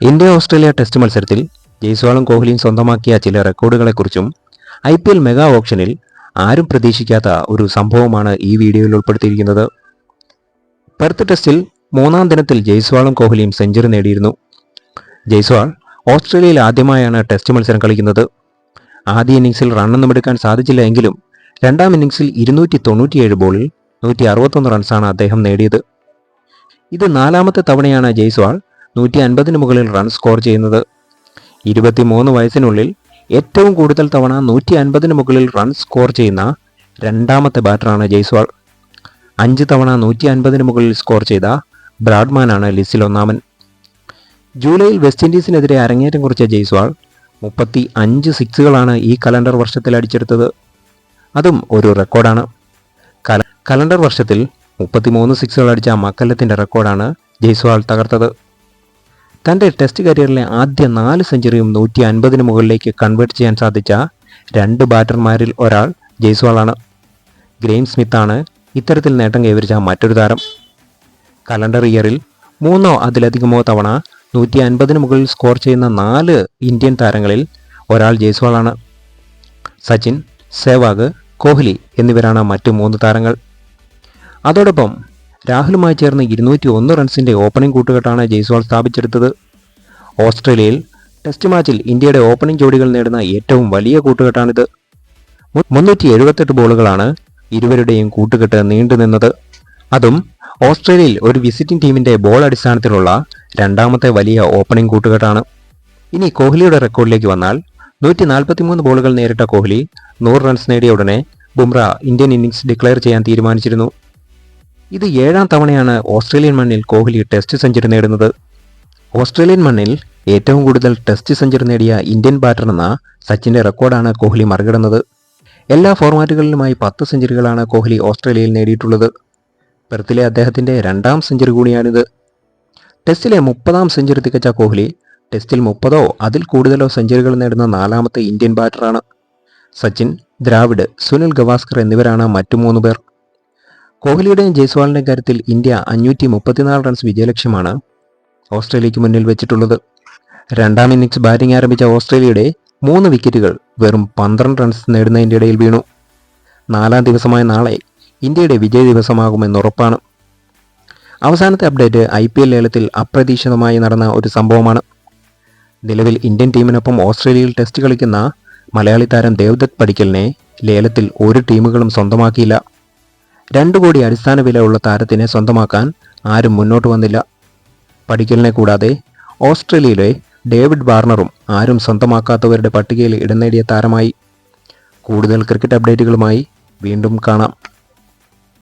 India Australia test മത്സരത്തിൽ ജയ്സ്വാളും കോഹ്ലിയും സ്വന്തമാക്കിയ ചില റെക്കോർഡുകളെക്കുറിച്ചും ഐ പി എൽ മെഗാ ഓപ്ഷനിൽ ആരും പ്രതീക്ഷിക്കാത്ത ഒരു സംഭവമാണ് ഈ വീഡിയോയിൽ ഉൾപ്പെടുത്തിയിരിക്കുന്നത്. പെർത്ത് ടെസ്റ്റിൽ മൂന്നാം ദിനത്തിൽ ജയ്സ്വാളും കോഹ്ലിയും സെഞ്ചുറി നേടിയിരുന്നു. ജയ്സ്വാൾ ഓസ്ട്രേലിയയിൽ ആദ്യമായാണ് ടെസ്റ്റ് മത്സരം കളിക്കുന്നത്. ആദ്യ ഇന്നിംഗ്സിൽ റണ്ണൊന്നും എടുക്കാൻ സാധിച്ചില്ല എങ്കിലും രണ്ടാം ഇന്നിംഗ്സിൽ ഇരുന്നൂറ്റി തൊണ്ണൂറ്റിയേഴ് ബോളിൽ നൂറ്റി അറുപത്തൊന്ന് റൺസാണ് അദ്ദേഹം നേടിയത്. ഇത് നാലാമത്തെ തവണയാണ് ജയ്സ്വാൾ നൂറ്റി അൻപതിന് മുകളിൽ റൺ സ്കോർ ചെയ്യുന്നത്. ഇരുപത്തിമൂന്ന് വയസ്സിനുള്ളിൽ ഏറ്റവും കൂടുതൽ തവണ നൂറ്റി അൻപതിന് മുകളിൽ റൺ സ്കോർ ചെയ്യുന്ന രണ്ടാമത്തെ ബാറ്ററാണ് ജയ്സ്വാൾ. അഞ്ച് തവണ നൂറ്റി അൻപതിന് മുകളിൽ സ്കോർ ചെയ്ത ബ്രാഡ്മാനാണ് ലിസ്റ്റിൽ ഒന്നാമൻ. ജൂലൈയിൽ വെസ്റ്റ് ഇൻഡീസിനെതിരെ അരങ്ങേറ്റം കുറിച്ച ജയ്സ്വാൾ മുപ്പത്തി അഞ്ച് സിക്സുകളാണ് ഈ കലണ്ടർ വർഷത്തിൽ അടിച്ചെടുത്തത്. അതും ഒരു റെക്കോർഡാണ് കല കലണ്ടർ വർഷത്തിൽ മുപ്പത്തിമൂന്ന് സിക്സുകൾ അടിച്ച മക്കല്ലത്തിന്റെ റെക്കോർഡാണ് ജയ്സ്വാൾ തകർത്തത്. തന്റെ ടെസ്റ്റ് കരിയറിലെ ആദ്യ നാല് സെഞ്ചുറിയും നൂറ്റി അൻപതിന് മുകളിലേക്ക് കൺവേർട്ട് ചെയ്യാൻ സാധിച്ച രണ്ട് ബാറ്റർമാരിൽ ഒരാൾ ജയ്സ്വാളാണ്. ഗ്രെയിം സ്മിത്താണ് ഇത്തരത്തിൽ നേട്ടം കൈവരിച്ച മറ്റൊരു താരം. കലണ്ടർ ഇയറിൽ മൂന്നോ അതിലധികമോ തവണ നൂറ്റി അൻപതിന് മുകളിൽ സ്കോർ ചെയ്യുന്ന നാല് ഇന്ത്യൻ താരങ്ങളിൽ ഒരാൾ ജയ്സ്വാളാണ്. സച്ചിൻ സേവാഗ് കോഹ്ലി എന്നിവരാണ് മറ്റു മൂന്ന് താരങ്ങൾ. അതോടൊപ്പം രാഹുലുമായി ചേർന്ന് ഇരുന്നൂറ്റി ഒന്ന് റൺസിന്റെ ഓപ്പണിംഗ് കൂട്ടുകെട്ടാണ് ജയ്സ്വാൾ സ്ഥാപിച്ചെടുത്തത്. ഓസ്ട്രേലിയയിൽ ടെസ്റ്റ് മാച്ചിൽ ഇന്ത്യയുടെ ഓപ്പണിംഗ് ജോഡികൾ നേടുന്ന ഏറ്റവും വലിയ കൂട്ടുകെട്ടാണിത്. മുന്നൂറ്റി എഴുപത്തെട്ട് ബോളുകളാണ് ഇരുവരുടെയും കൂട്ടുകെട്ട് നീണ്ടുനിന്നത്. അതും ഓസ്ട്രേലിയയിൽ ഒരു വിസിറ്റിംഗ് ടീമിന്റെ ബോൾ അടിസ്ഥാനത്തിലുള്ള രണ്ടാമത്തെ വലിയ ഓപ്പണിംഗ് കൂട്ടുകെട്ടാണ്. ഇനി കോഹ്ലിയുടെ റെക്കോർഡിലേക്ക് വന്നാൽ നൂറ്റി നാൽപ്പത്തിമൂന്ന് ബോളുകൾ നേരിട്ട കോഹ്ലി നൂറ് റൺസ് നേടിയ ഉടനെ ബുംറ ഇന്ത്യൻ ഇന്നിംഗ്സ് ഡിക്ലെയർ ചെയ്യാൻ തീരുമാനിച്ചിരുന്നു. ഇത് ഏഴാം തവണയാണ് ഓസ്ട്രേലിയൻ മണ്ണിൽ കോഹ്ലി ടെസ്റ്റ് സെഞ്ചുറി നേടുന്നത്. ഓസ്ട്രേലിയൻ മണ്ണിൽ ഏറ്റവും കൂടുതൽ ടെസ്റ്റ് സെഞ്ചുറി നേടിയ ഇന്ത്യൻ ബാറ്റർ എന്ന സച്ചിന്റെ റെക്കോർഡാണ് കോഹ്ലി മറികടന്നത്. എല്ലാ ഫോർമാറ്റുകളിലുമായി പത്ത് സെഞ്ചുറികളാണ് കോഹ്ലി ഓസ്ട്രേലിയയിൽ നേടിയിട്ടുള്ളത്. പെർത്തിലെ അദ്ദേഹത്തിന്റെ രണ്ടാം സെഞ്ചുറി കൂടിയാണിത്. ടെസ്റ്റിലെ മുപ്പതാം സെഞ്ചുറി തികച്ച കോഹ്ലി ടെസ്റ്റിൽ മുപ്പതോ അതിൽ കൂടുതലോ സെഞ്ചുറികൾ നേടുന്ന നാലാമത്തെ ഇന്ത്യൻ ബാറ്ററാണ് സച്ചിൻ ദ്രാവിഡ് സുനിൽ ഗവാസ്കർ എന്നിവരാണ് മറ്റു മൂന്ന് പേർ. കോഹ്ലിയുടെയും ജയ്സ്വാളിന്റെയും കാര്യത്തിൽ ഇന്ത്യ അഞ്ഞൂറ്റി മുപ്പത്തിനാല് റൺസ് വിജയലക്ഷ്യമാണ് ഓസ്ട്രേലിയയ്ക്ക് മുന്നിൽ വെച്ചിട്ടുള്ളത്. രണ്ടാം ഇന്നിംഗ്സ് ബാറ്റിംഗ് ആരംഭിച്ച ഓസ്ട്രേലിയയുടെ മൂന്ന് വിക്കറ്റുകൾ വെറും പന്ത്രണ്ട് റൺസ് നേടുന്നതിന്റെ ഇടയിൽ വീണു. നാലാം ദിവസമായ നാളെ ഇന്ത്യയുടെ വിജയ ദിവസമാകുമെന്നുറപ്പാണ് അവസാനത്തെ അപ്ഡേറ്റ് ഐ പി എൽ ലേലത്തിൽ അപ്രതീക്ഷിതമായി നടന്ന ഒരു സംഭവമാണ്. നിലവിൽ ഇന്ത്യൻ ടീമിനൊപ്പം ഓസ്ട്രേലിയയിൽ ടെസ്റ്റ് കളിക്കുന്ന മലയാളി താരം ദേവ്ദത്ത് പടിക്കലിനെ ലേലത്തിൽ ഒരു ടീമുകളും സ്വന്തമാക്കിയില്ല. രണ്ടു കോടി അടിസ്ഥാന വിലയുള്ള താരത്തിനെ സ്വന്തമാക്കാൻ ആരും മുന്നോട്ട് വന്നില്ല. പഠിക്കലിനെ കൂടാതെ ഓസ്ട്രേലിയയിലെ ഡേവിഡ് വാർണറും ആരും സ്വന്തമാക്കാത്തവരുടെ പട്ടികയിൽ ഇടം നേടിയ താരമായി. കൂടുതൽ ക്രിക്കറ്റ് അപ്ഡേറ്റുകളുമായി വീണ്ടും കാണാം.